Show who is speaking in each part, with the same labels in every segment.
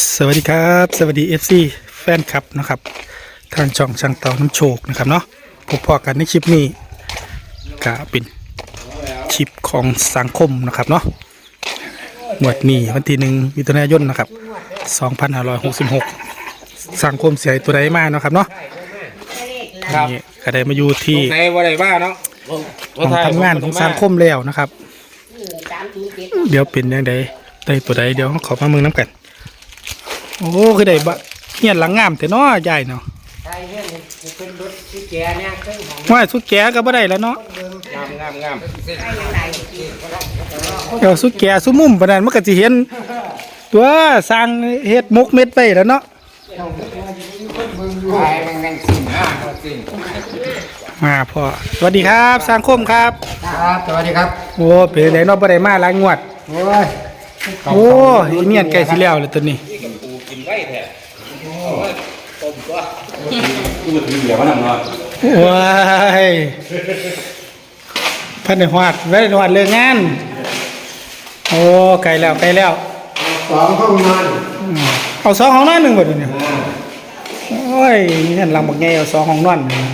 Speaker 1: สวัสดีครับ สวัสดี FC แฟนคลับนะครับ ทางช่องช่างเตาน้ำโชคนะครับเนาะพบพอกันในคลิปนี้ก็เป็นคลิปของสังคมนะครับเนาะหมวดนี้วันที่หนึ่งมิถุนายนนะครับ 2566 สังคมเสียตัวใดมาเนาะครับเนาะ
Speaker 2: ครับ
Speaker 1: นี่ก็ได้มาอยู่ที่
Speaker 2: ในว่าไรบ้าเนาะ
Speaker 1: ห้องทำงานของสังคมแล้วนะครับ เดี๋ยวเป็นยังไงได้ตัวใดเดี๋ยวขอมาเมืองน้ำกัน โอ้คือได้บะเฮียนหลังงามแต่เนาะใหญ่เนาะ
Speaker 3: ใช่เนี่ยมันเป็นรถที่แกเนี่ยเครื่องของ
Speaker 1: ว่าสุดแก่ก็บ่ได้แล้วเนาะ
Speaker 2: งามงามงาม
Speaker 3: ใช่ยังไง
Speaker 1: เดี๋ยวสุดแก่สุดมุมปานนั้นมันก็สิเห็น ตัวสร้างเฮ็ดมกเม็ดไปแล้วเนาะ
Speaker 3: ใช่แม่งแม่งสิ่ง
Speaker 2: อ่าสิ่ง
Speaker 1: มาพ่อสวัสดีครับสร้างคมครับ
Speaker 3: ครับสวัสดีครับ
Speaker 1: โอ้เป็นไดเนาะบ่ได้มาหลายงวด
Speaker 3: โอ้ย
Speaker 1: โอ้ยเนียนใกล้สิแล้วเลยตัวนี้
Speaker 2: ปูกินไว้แท้ต้มก็พูดถึงเดี๋ยวมันนอน
Speaker 1: ว้ายพันในหวัดไว้ในหวัดเรื่องงาน โอ้ไกลแล้วไกลแล้ว
Speaker 3: สองห้องนอน
Speaker 1: อืมเอาสองห้องนอนหนึ่งหมดเลยเนี่ยโอ้ยนี่นั่นหลังบักไงเอาสองห้องนอนหนึ่ง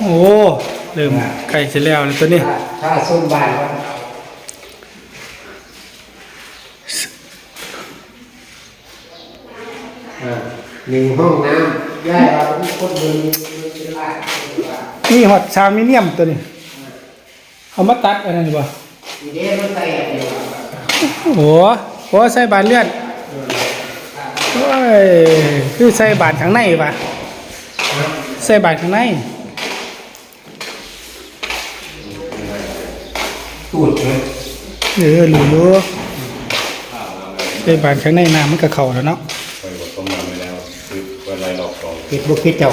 Speaker 1: โอ้เริ่มใกล้จะแล้วเลยตัวนี้
Speaker 3: ถ้าซุ่มบ้านวะ หนึ่งห้องน้ำย่ายเราคนเดินเป็นไร
Speaker 1: นี่หอดชามมิเนียมตัวนี้ เอามาตัดอะไรนี่บ่
Speaker 3: ทีเดียวมันใส่เดียว
Speaker 1: โอ้โหใส่บานเลื่อนโอ้ยคือใส่บานข้างในปะใส่บานข้างใน
Speaker 3: ตูดเลย
Speaker 1: เออรู้รู้ใส่บานข้างในน้ำมันก็เข้าแล้วเนาะ
Speaker 4: ไปบทต้มยำไปแล้ว คือวันไรหลอกสอง
Speaker 3: คิดบุคิดเจ้า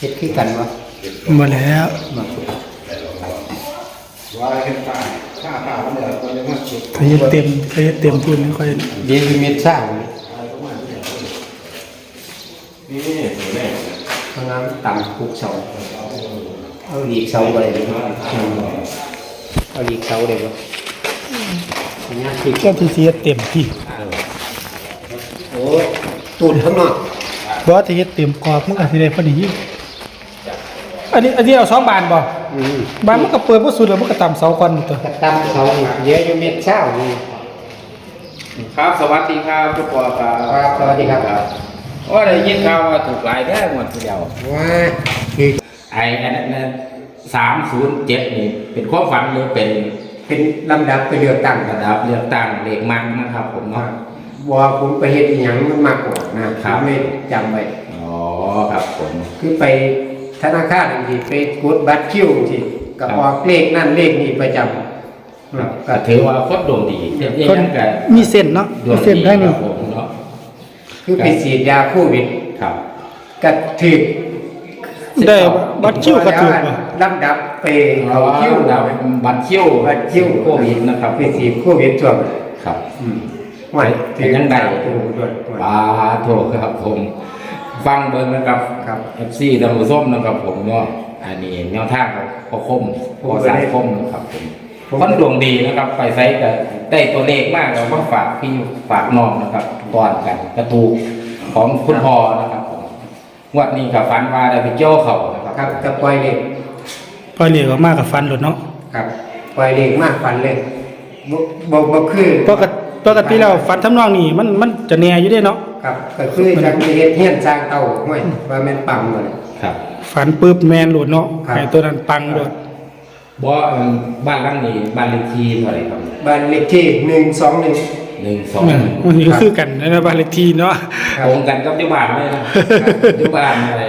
Speaker 3: คิดคิดกันวะ
Speaker 1: หมดแล้ว
Speaker 3: ว่าเห็นตาข้าตาวันเดียวคนยังมาสุด
Speaker 1: ขยันเต็มขยันเต็มทุนไม่ค่อย
Speaker 3: เดียวมีเม็ดสร้าง
Speaker 4: นี่ตัวแรก
Speaker 3: เพราะงั้นต่ำปุกเสาเอาหลีกเสาไปเลยเอาหลีกเสาเลยวะอันนี้คือ
Speaker 1: ก็ที่เสียเต็มที่
Speaker 3: โอ้ย ตูดข้างนอก
Speaker 1: บอสที่เฮ็ดเต็มกรอบมันก็สิได้พอดีอันนี้อันนี้เอาสองบานบ่
Speaker 3: อืม
Speaker 1: บานมันก็เปิดบ่สุดแล้วมันก็ต่ำเสาก่อนตัว
Speaker 3: กระตั้มเสาเยอะอยู่เม็ดเช้านี่
Speaker 2: ครับสวัสดีครับทุกคนครับ
Speaker 3: ครับสวัสดีครับ
Speaker 2: ว่าได้ยินข่าวว่าถูกหลายแท้หมดทีเดียว
Speaker 3: ว้าคือ
Speaker 2: ไอ้อันนั้นสามศูนย์เจ็ดนี่เป็นความฝันหรือเป็น
Speaker 3: เป็นลำดับไปเลือกตั้ง
Speaker 2: ระดับเลือกตั้งเลขมันนะครับผมเนาะ
Speaker 3: ว่าผมไปเห็นอหยังมันมากกว่านะครับ ไม่จำไว้
Speaker 2: อ๋อครับผม
Speaker 3: คือไปธนาคารบางทีไปกดบัตรคิวบางทีก็
Speaker 2: ครับ
Speaker 3: ออกเลขนั่นเลขนี้ประจำ
Speaker 2: ครับ
Speaker 3: ก็
Speaker 2: ก็ถือว่าโคตรดวงดีเทียบ
Speaker 1: คน
Speaker 2: ยังกับ
Speaker 1: มีเส้นเนาะ
Speaker 2: ด
Speaker 1: มี
Speaker 2: วง
Speaker 1: เส้น
Speaker 2: ดี
Speaker 1: ทั้ง
Speaker 2: ค
Speaker 1: นี้
Speaker 2: รับผมเนาะ
Speaker 3: คือไปฉีดยาโควิด
Speaker 2: ครับ
Speaker 3: ก็ถือ
Speaker 1: ได้บัตรคิวก็ถูกบ่
Speaker 3: ลำดับไปเอาคิว
Speaker 2: ดาวบัตรคิว
Speaker 3: บัตรคิว
Speaker 2: โควิดนะครับ
Speaker 3: ไปฉีดโควิดช่วง
Speaker 2: ครับ
Speaker 3: ไหว
Speaker 2: เป็นยังไง
Speaker 3: ถูกด้วย
Speaker 2: ปาโทครับผม ฟังเบิ่งนะครับ
Speaker 3: ครับ
Speaker 2: เอฟซีดำมุส้มนะครับผมเนาะอันนี้แนวทางของพอคมพอสายคมนะครับผมคนดวงดีนะครับ ไปไซต์ก็ได้ตัวเลขมากเราก็ฝากพี่ฝากน้องนะครับก่อนกันกระตูกของคุณพ่อนะครับผมงวดนี้กับฟันว่าได้ไปเจ้าเขานะครับ
Speaker 3: ครับจะปล่อยเลข
Speaker 1: พอเหลียกออกมากับฟันหลุดเนาะ
Speaker 3: ครับปล่อยเลขมากฟันเลยบ่บ่บ่คือ
Speaker 1: ปกติ ปกติแล้วฟันทำนองนี้มันมันจะแน่อยู่เด้เนาะ
Speaker 3: ครับก็คือจะมีเฮ็ดเฮียนสร้างเต้าห้วยว่าแม่นปั๊มเลย
Speaker 2: ครับ
Speaker 1: ฟันปึ๊บแมนหลุดเนาะ
Speaker 3: ครับ
Speaker 1: ไอ้ตัวนั้นปังหลุด
Speaker 2: บ่เอิ่มบ้านหลังนี้บ้านเลขที่เท่าไหร่ครับ
Speaker 3: บ้านเลขที่หนึ่งสองหนึ่ง
Speaker 2: หนึ่งสอง
Speaker 1: เนี่ยมันก็คือกันนะบ้านเลขที่เนาะ
Speaker 3: ครับ
Speaker 2: ตรงกันกับอยุบานเลยนะอยุบานอะไร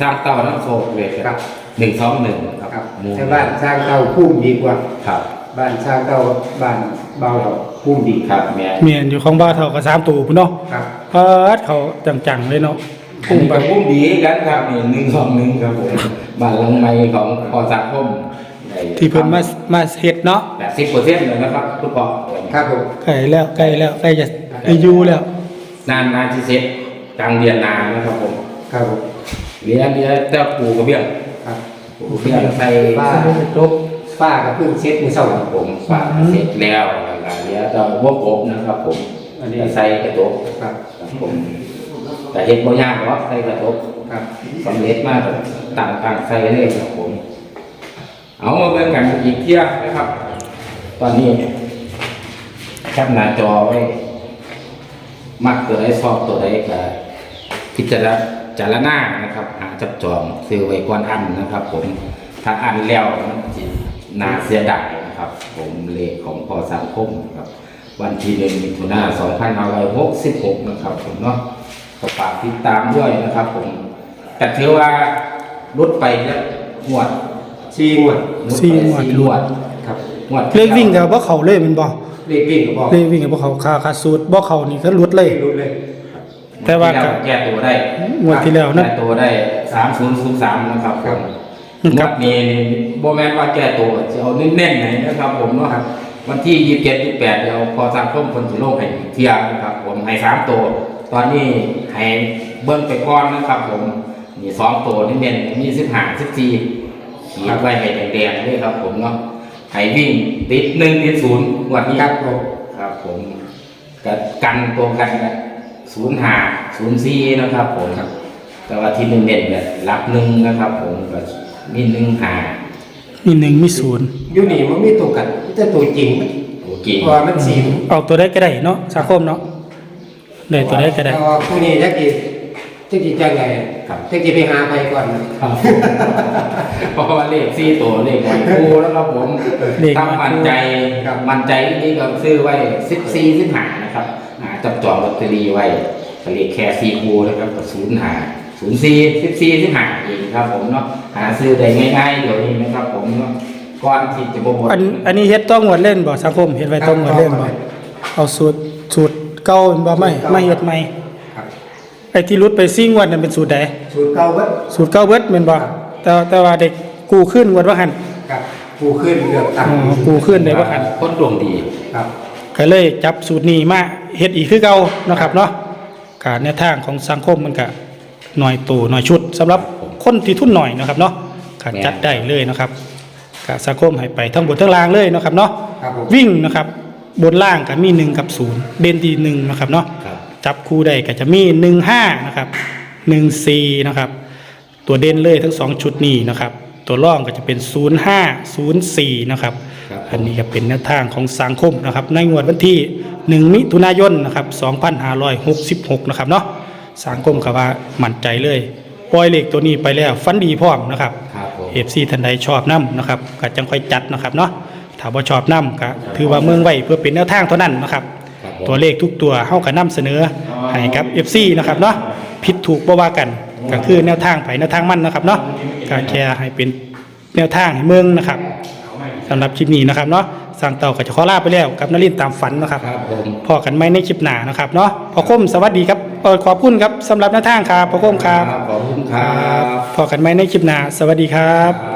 Speaker 2: สร้างเต่าน้ำโศกเลย
Speaker 3: ครับ
Speaker 2: หนึ่งสองหนึ่งค
Speaker 3: ค
Speaker 2: รั
Speaker 3: รั
Speaker 2: บบหมู่
Speaker 3: แต่บ้านสร้างเต้าพุ่มดีกว่า
Speaker 2: ครับ
Speaker 3: บ้านสร้างเต้าบ้านเบาเราพุ่มดี
Speaker 2: ครับแม่
Speaker 1: เมียนอยู่ของบ้านเท่ากับสามตูพุ่นเนาะ
Speaker 3: ครับ
Speaker 1: เพิดเขาจังๆเลยเนาะ
Speaker 2: อันนี้ก็พุ่มดีกันครับนี่หนึ่งสองหนึ่งครับผมบ้านหลังใหม่ของพอสักคม
Speaker 1: ที่เพิ่นมามาเฮ็ดเนาะ
Speaker 2: แปดสิบเปอร์เซ็นต์เลยนะครับทุกคน
Speaker 3: ครับผม
Speaker 1: ใกล้แล้วใกล้แล้วใกล้จะอายุแล้ว
Speaker 2: นานนานที่เสร็จกลางเดือนนานนะครับผม
Speaker 3: ครับผม
Speaker 2: เหลี้ยเหลี้ยแต่ปูกระเบี้ยง
Speaker 3: ครับ
Speaker 2: ปูกระเบี้ยงใส่
Speaker 3: บ้า
Speaker 1: จบ
Speaker 2: ใฝ้า
Speaker 3: ก็เพิ่งเซ็ตมือเศร้า
Speaker 2: ครับผมฝากเสร็จแล้วแล้วก็เดี๋ยวจะวงกบนะครับ ผม
Speaker 3: อันนี้
Speaker 2: จะใส่กระจก
Speaker 3: ครับ
Speaker 2: ครับผม แต่เห็ดบ่ยากหรอกใส่กระจก
Speaker 3: ครับ
Speaker 2: สำเร็จมากต่างต่างๆใส่เลยครับผม เอามาเบิ่งกันอีกเที่ยนะครับ ตอนนี้แคปหน้าจอไว้ มักตัวใดชอบตัวใดก็พิจารจารณานะครับ หาจับจองซื้อไว้ก่อนอันนะครับ ผมถ้าอันแล้วมันจิ น่าเสียดายนะครับ ผมเลขของพอสังคมนะครับวันที่หนึ่งมิถุนา2566 นะครับ ผมเนาะก็ฝากติดตามด้วยนะครับ ผมแต่ถือว่าลดไปแล้วงวด
Speaker 3: สี่งวด
Speaker 2: ลด
Speaker 1: สี่
Speaker 2: ไป
Speaker 1: งวด
Speaker 2: สี่งวด
Speaker 3: ครับ
Speaker 2: งวด
Speaker 1: เลขวิ่งกับบ่เขาเลยแมันบ่
Speaker 3: เลขวิ่งก็บอก
Speaker 1: เลขวิ่งกับบ่เขาขาขาสูตรบ่เขานี่ก็หลุดเลย
Speaker 3: รุดเลย
Speaker 1: แต่ว่าก็
Speaker 2: แก้ตัวได้
Speaker 1: งวดที่แล้วนั่น
Speaker 2: แก้ตัวได้สามศูนย์ศูนย์สามนะครับผม
Speaker 1: ค
Speaker 2: ง
Speaker 1: รั
Speaker 2: ว
Speaker 1: บ
Speaker 2: ดนี้โบแมนว่าแก้ตัวจะเอาเน้นๆไหนนะครับ ผมเนาะวันที่ยี่สิบเจ็ดยี่สิบแปดเดี๋ยวพอสังคมคนสิโลกให้เที่ยงนะครับ ผมให้สามตัว ตอนนี้ให้เบิ้งไปก่อนนะครับ ผมมีสองตัวเน้นๆมีสิบห้าสิบสี่ขีดไว้ให้แดงๆด้วยครับ ผมเนาะให้วิ่งติดหนึ่งติดศูนย์งวดนี้
Speaker 3: ครับผม
Speaker 2: ครับ ผมกักันตัวกันกันศูนย์หาศูนย์สี่นะครับ ผมแต่ว่าที่หนึ่งเด่นเนี่ยรับหนึ่งนะครับ ผมก็ มีหนึ่งหา
Speaker 1: มีหนึ่งมีศูนย์
Speaker 3: อยู่นี่มันมีตัวกันแต่ตัวจริง
Speaker 2: โอเค
Speaker 3: เพราะว่ามันสี
Speaker 1: เอาตัวได้ก็ได้เนาะสังคมเนาะได้ตัวได้ก็ได้
Speaker 3: แต่ว่าผู้นี้จักกี่จักกี่จังไงจักกี่ไปหาไปก่อน
Speaker 2: ครับเพราะว่าเลขสี่ตัวเลขหอยคู่แล้วครับผม
Speaker 1: เลข
Speaker 2: ตั้งมั่นใจ
Speaker 3: ครับ
Speaker 2: มั่นใจนี่ก็ซื้อไว้สิบสี่สิบหานะครับหาจับจองลอตเตอรี่ไว้ก็เลขแค่สี่คู่นะครับก็ศูนย์หา ศูนย์สี่สิบสี่สิบหาเองครับผมเนาะหาซื้อได้ง่ายๆเดี๋ยวนี้นะครับ ผมเนาะก่อนที่จะบ่หมด
Speaker 1: อันอันนี้เฮ็ดต้องงวดเล่นบ่สังคมเฮ็ดไว้ต้องงวดเล่นบ่เอาสูตรสูตรเก่าบ่ไม่ไม่เฮ็ดใหม่
Speaker 3: ครับ
Speaker 1: ไอ้ที่หลุดไปซิ่งวดนั้นเป็นสูตรใด
Speaker 3: สูตรเก่าเบิด
Speaker 1: สูตรเก่าเบิดแม่นบ่แต่แต่ว่าเด็กกู้ขึ้นงวดว่าหั่น
Speaker 3: ครับผู้ขึ้นเลือกตั้ง
Speaker 1: อ๋อกู้ขึ้นได้ว่าหั่น
Speaker 2: คนดวงดี
Speaker 3: ครับ
Speaker 1: ก็เลยจับสูตรนี้มาเฮ็ดอีกคือเก่าเนาะครับเนาะการแนวทางของสังคมมันก็ หน่อยตัวหน่อยชุดสำหรับคนที่ทุนหน่อยนะครับเนาะก็จัดได้เลยนะครับก็สังคมให้ไปทั้งบนทั้งล่างเลยเนาะครับเนาะ
Speaker 3: ครับผม
Speaker 1: วิ่งนะครับบนล่างก็มี1กับ0เด่นที่1นะครับเนาะ
Speaker 2: ครับ
Speaker 1: จับคู่ได้ก็จะมี1 5นะครับ1 4นะครับ ตัวเด่นเลยทั้ง2ชุดนี้นะครับ ตัวร่องก็จะเป็น0 5 0 4นะครับ
Speaker 2: ครับ
Speaker 1: อันนี้ก็เป็นแนวทางของสังคมนะครับ ในงวดวันที่ 1 มิถุนายนนะครับ 2566 นะครับเนาะ สังคมก็ว่ามั่นใจเลยปล่อยเลขตัวนี้ไปแล้วฟันดีพร้อมนะครับ
Speaker 2: ครับผม
Speaker 1: เอฟซีทันใดชอบน้ำนะครับก็จังค่อยจัดนะครับเนาะถ้าบ่ชอบน้ำก็ถือว่าเมืองไว้เพื่อเป็นแนวทางเท่านั้นนะครับ
Speaker 2: ครับผม
Speaker 1: ตัวเลขทุกตัวเฮาก็นำเสนอให้กับ FC นะครับเนาะผิดถูกบ่ว่ากันก็คือแนวทางไผแนวทางมันนะครับเนาะก็แค่ให้เป็นแนวทางให้เมืองนะครับสำหรับคลิปนี้นะครับเนาะ สั่งเต่าก็จะขอลาไปแล้วกับนลินทร์ตามฝันนะครับ
Speaker 2: ครับผม
Speaker 1: พอกันไหมในคลิปหน้านะครับเนาะพอคมสวัสดีครับเออขอบคุณครับสำหรับแนวทางครับพอคมครับ
Speaker 2: ขอบคุณครับ
Speaker 1: พอกันไหมในคลิปหน้าสวัสดีครับ
Speaker 2: ครับ